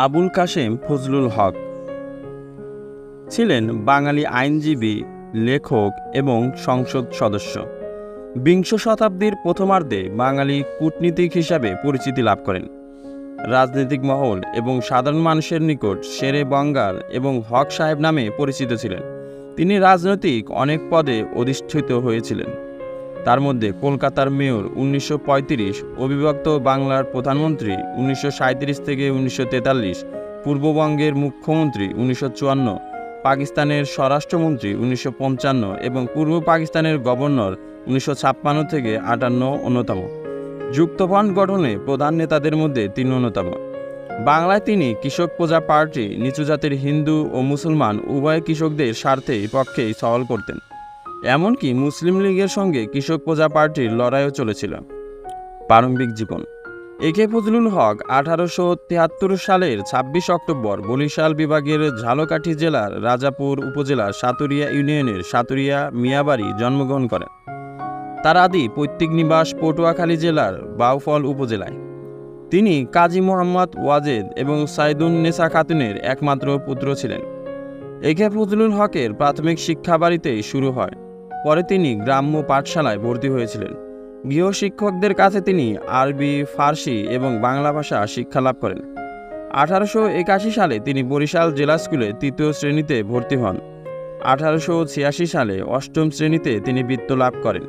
আবুল কাশেম ফজলুল হক ছিলেন বাঙালি আইনজীবী, লেখক এবং সংসদ সদস্য। বিংশ শতাব্দীর প্রথমার্ধে বাঙালি কূটনীতিক হিসাবে পরিচিতি লাভ করেন। রাজনৈতিক মহল এবং সাধারণ মানুষের নিকট শেরে বঙ্গাল এবং হক সাহেব নামে পরিচিত ছিলেন। তিনি রাজনৈতিক অনেক পদে অধিষ্ঠিত হয়েছিলেন। তার মধ্যে কলকাতার মেয়র উনিশশো পঁয়ত্রিশ, অবিভক্ত বাংলার প্রধানমন্ত্রী উনিশশো সাঁইত্রিশ থেকে উনিশশো তেতাল্লিশ, পূর্ববঙ্গের মুখ্যমন্ত্রী উনিশশো চুয়ান্ন, পাকিস্তানের স্বরাষ্ট্রমন্ত্রী উনিশশো পঞ্চান্ন এবং পূর্ব পাকিস্তানের গভর্নর উনিশশো ছাপ্পান্ন থেকে আটান্ন অন্যতম। যুক্তফ্রন্ট গঠনে প্রধান নেতাদের মধ্যে তিনি অন্যতম। বাংলায় তিনি কৃষক প্রজা পার্টি, নিচু জাতির হিন্দু ও মুসলমান উভয় কৃষকদের স্বার্থে পক্ষেই সওয়াল করতেন। এমনকি মুসলিম লীগের সঙ্গে কৃষক প্রজা পার্টির লড়াইও চলেছিল। প্রারম্ভিক জীবন। এ কে ফজলুল হক আঠারোশো তিয়াত্তর সালের ছাব্বিশ অক্টোবর বরিশাল বিভাগের ঝালকাঠি জেলার রাজাপুর উপজেলার সাতুরিয়া ইউনিয়নের সাতুরিয়া মিয়াবাড়ি জন্মগ্রহণ করেন। তার আদি পৈতৃক নিবাস পটুয়াখালী জেলার বাউফল উপজেলায়। তিনি কাজী মোহাম্মদ ওয়াজেদ এবং সাইদুন নেসা খাতুনের একমাত্র পুত্র ছিলেন। একে ফজলুল হকের প্রাথমিক শিক্ষা বাড়িতেই শুরু হয়। পরে তিনি গ্রাম্য পাঠশালায় ভর্তি হয়েছিলেন। গৃহশিক্ষকদের কাছে তিনি আরবি, ফার্সি এবং বাংলা ভাষা শিক্ষা লাভ করেন। আঠারোশো একাশি সালে তিনি বরিশাল জেলা স্কুলে তৃতীয় শ্রেণীতে ভর্তি হন। আঠারোশো ছিয়াশি সালে অষ্টম শ্রেণীতে তিনি বৃত্ত লাভ করেন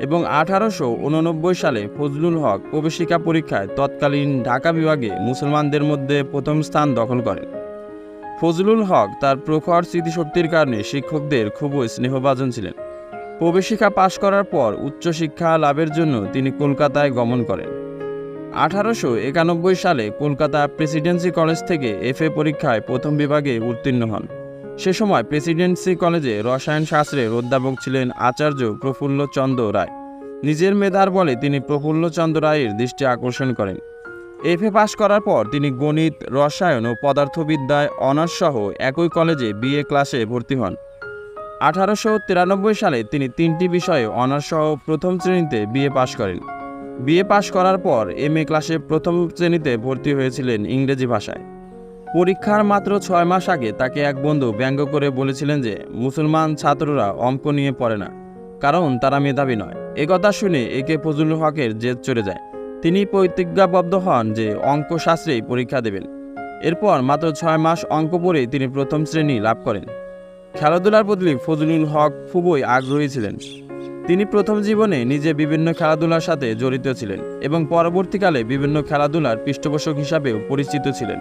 এবং আঠারোশো উননব্বই সালে ফজলুল হক প্রবেশিকা পরীক্ষায় তৎকালীন ঢাকা বিভাগে মুসলমানদের মধ্যে প্রথম স্থান দখল করেন। ফজলুল হক তার প্রখর স্মৃতিশক্তির কারণে শিক্ষকদের খুবই স্নেহভাজন ছিলেন। প্রবেশিকা পাশ করার পর উচ্চশিক্ষা লাভের জন্য তিনি কলকাতায় গমন করেন। আঠারোশো একানব্বই সালে কলকাতা প্রেসিডেন্সি কলেজ থেকে এফএ পরীক্ষায় প্রথম বিভাগে উত্তীর্ণ হন। সে সময় প্রেসিডেন্সি কলেজে রসায়ন শাস্ত্রের অধ্যাপক ছিলেন আচার্য প্রফুল্ল চন্দ্র রায়। নিজের মেধার বলে তিনি প্রফুল্ল চন্দ্র রায়ের দৃষ্টি আকর্ষণ করেন। এফএ পাশ করার পর তিনি গণিত, রসায়ন ও পদার্থবিদ্যায় অনার্স সহ একই কলেজে বিএ ক্লাসে ভর্তি হন। আঠারোশো তিরানব্বই সালে তিনি তিনটি বিষয়ে অনার্স সহ প্রথম শ্রেণীতে বিএ পাশ করেন। বিএ পাশ করার পর এম এ ক্লাসে প্রথম শ্রেণীতে ভর্তি হয়েছিলেন ইংরেজি ভাষায়। পরীক্ষার মাত্র ছয় মাস আগে তাকে এক বন্ধু ব্যঙ্গ করে বলেছিলেন যে, মুসলমান ছাত্ররা অঙ্ক নিয়ে পড়ে না, কারণ তারা মেধাবী নয়। একথা শুনে একে ফজলুল হকের জেদ চড়ে যায়। তিনি প্রতিজ্ঞাবদ্ধ হন যে, অঙ্ক শাস্ত্রেই পরীক্ষা দেবেন। এরপর মাত্র ছয় মাস অঙ্ক পড়ে তিনি প্রথম শ্রেণি লাভ করেন। খেলাধুলার প্রতি ফজলুল হক খুবই আগ্রহী ছিলেন তিনি প্রথম জীবনে নিজে বিভিন্ন খেলাধুলার সাথে জড়িত ছিলেন এবং পরবর্তীকালে বিভিন্ন খেলাধুলার পৃষ্ঠপোষক হিসাবেও পরিচিত ছিলেন।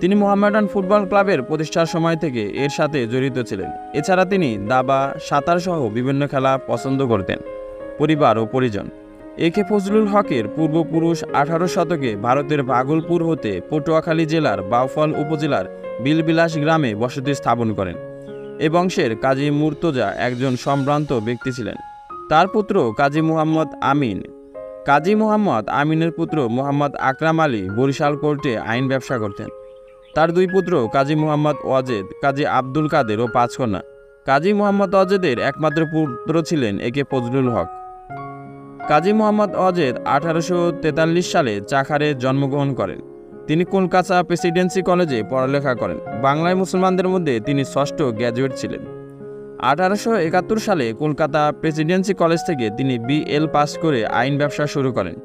তিনি মোহামেডান ফুটবল ক্লাবের প্রতিষ্ঠার সময় থেকে এর সাথে জড়িত ছিলেন। এছাড়া তিনি দাবা, সাঁতার সহ বিভিন্ন খেলা পছন্দ করতেন, পরিবার ও পরিজন। এ কে ফজলুল হকের পূর্বপুরুষ আঠারো শতকে ভারতের ভাগলপুর হতে পটুয়াখালী জেলার বাউফল উপজেলার বিলবিলাস গ্রামে বসতি স্থাপন করেন। এ বংশের কাজী মুর্তজা একজন সম্ভ্রান্ত ব্যক্তি ছিলেন। তার পুত্র কাজী মুহাম্মদ আমিন। কাজী মুহাম্মদ আমিনের পুত্র মোহাম্মদ আকরাম আলী বরিশাল কোর্টে আইন ব্যবসা করতেন। তার দুই পুত্র কাজী মুহাম্মদ ওয়াজেদ, কাজী আব্দুল কাদের ও পাঁচ কন্যা। কাজী মুহাম্মদ ওয়াজেদের একমাত্র পুত্র ছিলেন একে ফজলুল হক। কাজী মোহাম্মদ অজেদ আঠারোশো সালে চাখারে জন্মগ্রহণ করেন। তিনি কলকাতা প্রেসিডেন্সি কলেজে পড়ালেখা করেন। বাংলায় মুসলমানদের মধ্যে তিনি ষষ্ঠ গ্র্যাজুয়েট ছিলেন। আঠারোশো একাত্তর সালে কলকাতা প্রেসিডেন্সি কলেজ থেকে তিনি বিএল পাস করে আইন ব্যবসা শুরু করেন।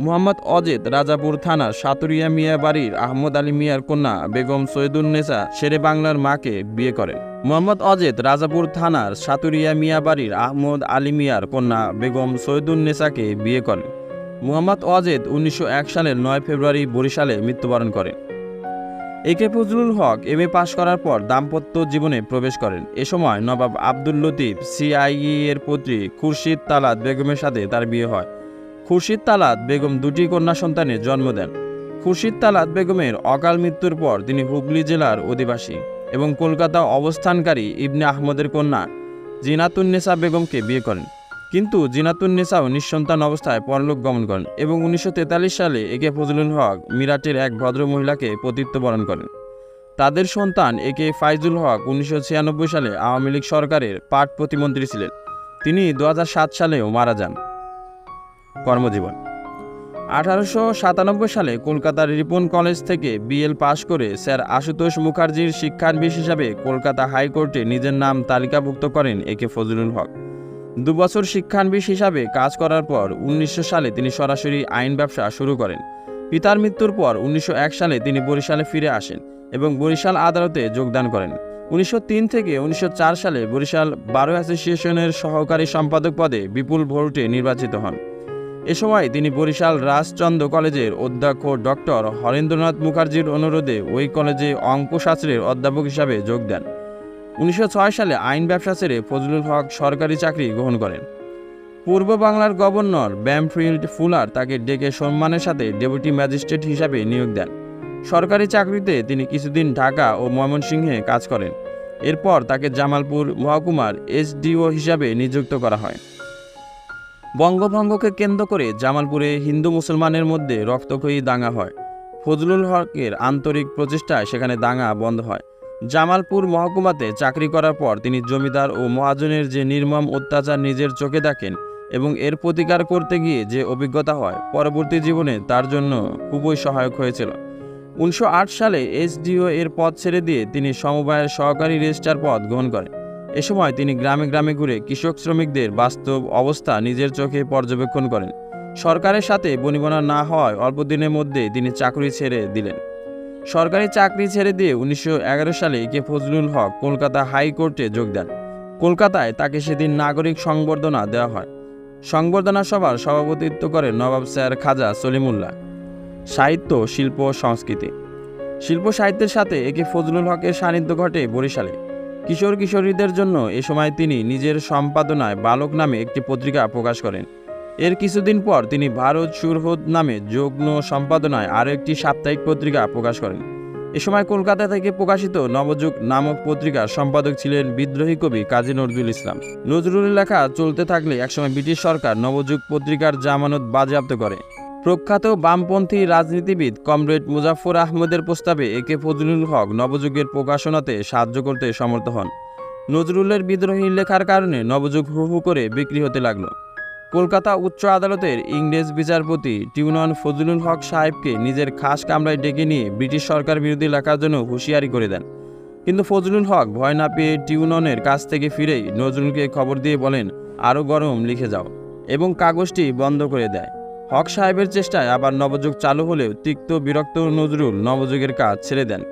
মোহাম্মদ অজেদ রাজাপুর থানার সাতুরিয়া মিয়া বাড়ির আহমদ আলী মিয়ার কন্যা বেগম সৈয়দুন্নেসা শেরে বাংলার মাকে বিয়ে করেন। মোহাম্মদ অজেদ রাজাপুর থানার সাতুরিয়া মিয়া বাড়ির আহমদ আলী মিয়ার কন্যা বেগম সৈয়দুন্নেসাকে বিয়ে করেন। মোহাম্মদ ওয়াজেদ উনিশশো এক সালের নয় ফেব্রুয়ারি বরিশালে মৃত্যুবরণ করেন। এ কে ফজলুল হক এম এ পাশ করার পর দাম্পত্য জীবনে প্রবেশ করেন। এ সময় নবাব আব্দুল লতিফ সিআইই এর পুত্রী খুরশিদ তালাত বেগমের সাথে তার বিয়ে হয়। খুরশিদ তালাত বেগম দুটি কন্যা সন্তানের জন্ম দেন। খুরশিদ তালাত বেগমের অকাল মৃত্যুর পর তিনি হুগলি জেলার অধিবাসী এবং কলকাতা অবস্থানকারী ইবনে আহমদের কন্যা জিনাতুন্নেসা বেগমকে বিয়ে করেন। কিন্তু জিনাতুন জিনাতুন্নেসাও নিঃসন্তান অবস্থায় পরলোক গমন করেন এবং উনিশশো তেতাল্লিশ সালে একে ফজলুল হক মিরাটের এক ভদ্র মহিলাকে পতিত্ব বরণ করেন। তাদের সন্তান একে ফাইজুল হক উনিশশো ছিয়ানব্বই সালে আওয়ামী লীগ সরকারের পাট প্রতিমন্ত্রী ছিলেন। তিনি দু হাজার সাত সালেও মারা যান। কর্মজীবন। আঠারোশো সাতানব্বই সালে কলকাতার রিপন কলেজ থেকে বিএল পাশ করে স্যার আশুতোষ মুখার্জির শিক্ষানবিশ হিসাবে কলকাতা হাইকোর্টে নিজের নাম তালিকাভুক্ত করেন একে ফজলুল হক। দুবছর শিক্ষানবিশ হিসাবে কাজ করার পর উনিশশো সালে তিনি সরাসরি আইন ব্যবসা শুরু করেন। পিতার মৃত্যুর পর উনিশশো এক সালে তিনি বরিশালে ফিরে আসেন এবং বরিশাল আদালতে যোগদান করেন। উনিশশো তিন থেকে উনিশশো চার সালে বরিশাল বারো অ্যাসোসিয়েশনের সহকারী সম্পাদক পদে বিপুল ভোটে নির্বাচিত হন। এ সময় তিনি বরিশাল রাজচন্দ্র কলেজের অধ্যক্ষ ডক্টর হরেন্দ্রনাথ মুখার্জির অনুরোধে ওই কলেজে অঙ্কশাস্ত্রের অধ্যাপক হিসাবে যোগ দেন। উনিশশো ছয় সালে আইন ব্যবসা ছেড়ে ফজলুল হক সরকারি চাকরি গ্রহণ করেন। পূর্ব বাংলার গভর্নর ব্যামফিল্ড ফুলার তাকে ডেকে সম্মানের সাথে ডেপুটি ম্যাজিস্ট্রেট হিসাবে নিয়োগ দেন। সরকারি চাকরিতে তিনি কিছুদিন ঢাকা ও ময়মনসিংহে কাজ করেন। এরপর তাকে জামালপুর মহকুমার এসডিও হিসাবে নিযুক্ত করা হয়। বঙ্গভঙ্গকে কেন্দ্র করে জামালপুরে হিন্দু মুসলমানের মধ্যে রক্তক্ষয়ী দাঙ্গা হয়। ফজলুল হকের আন্তরিক প্রচেষ্টায় সেখানে দাঙ্গা বন্ধ হয়। জামালপুর মহকুমাতে চাকরি করার পর তিনি জমিদার ও মহাজনের যে নির্মম অত্যাচার নিজের চোখে দেখেন এবং এর প্রতিকার করতে গিয়ে যে অভিজ্ঞতা হয়, পরবর্তী জীবনে তার জন্য খুবই সহায়ক হয়েছিল। উনিশশো আট সালে এসডিও এর পদ ছেড়ে দিয়ে তিনি সমবায়ের সহকারী রেজিস্ট্রার পদ গ্রহণ করেন। এ সময় তিনি গ্রামে গ্রামে ঘুরে কৃষক শ্রমিকদের বাস্তব অবস্থা নিজের চোখে পর্যবেক্ষণ করেন। সরকারের সাথে বনিবনা না হওয়ায় অল্প দিনের মধ্যে তিনি চাকরি ছেড়ে দিলেন। সরকারি চাকরি ছেড়ে দিয়ে উনিশশো এগারো সালে কে ফজলুল হক কলকাতা হাইকোর্টে যোগ দেন। কলকাতায় তাকে সেদিন নাগরিক সংবর্ধনা দেওয়া হয়। সংবর্ধনা সভার সভাপতিত্ব করেন নবাব স্যার খাজা সলিমুল্লাহ। সাহিত্য, শিল্প, সংস্কৃতি। শিল্প সাহিত্যের সাথে একে ফজলুল হকের সান্নিধ্য ঘটে বরিশালে। কিশোর কিশোরীদের জন্য এ সময় তিনি নিজের সম্পাদনায় বালক নামে একটি পত্রিকা প্রকাশ করেন। এর কিছুদিন পর তিনি ভারত সুরহদ নামে যুগ্ম সম্পাদনায় আরও একটি সাপ্তাহিক পত্রিকা প্রকাশ করেন। এ সময় কলকাতা থেকে প্রকাশিত নবযুগ নামক পত্রিকার সম্পাদক ছিলেন বিদ্রোহী কবি কাজী নজরুল ইসলাম। নজরুলের লেখা চলতে থাকলে একসময় ব্রিটিশ সরকার নবযুগ পত্রিকার জামানত বাজেয়াপ্ত করে। প্রখ্যাত বামপন্থী রাজনীতিবিদ কমরেড মুজাফর আহমদের প্রস্তাবে একে ফজলুল হক নবযুগের প্রকাশনাতে সাহায্য করতে সমর্থ হন। নজরুলের বিদ্রোহী লেখার কারণে নবযুগ হু হু করে বিক্রি হতে লাগল। কলকাতা উচ্চ আদালতের ইংরেজ বিচারপতি টিউনন ফজলুল হক সাহেবকে নিজের খাস কামরায় ডেকে নিয়ে ব্রিটিশ সরকার বিরোধী লেখার জন্য হুঁশিয়ারি করে দেন। কিন্তু ফজলুল হক ভয় না পেয়ে টিউননের কাছ থেকে ফিরেই নজরুলকে খবর দিয়ে বলেন আরও গরম, লিখে যাও। এবং কাগজটি বন্ধ করে দেয়। হক সাহেবের চেষ্টায় আবার নবযুগ চালু হলেও তিক্ত বিরক্ত নজরুল নবযুগের কাজ ছেড়ে দেন।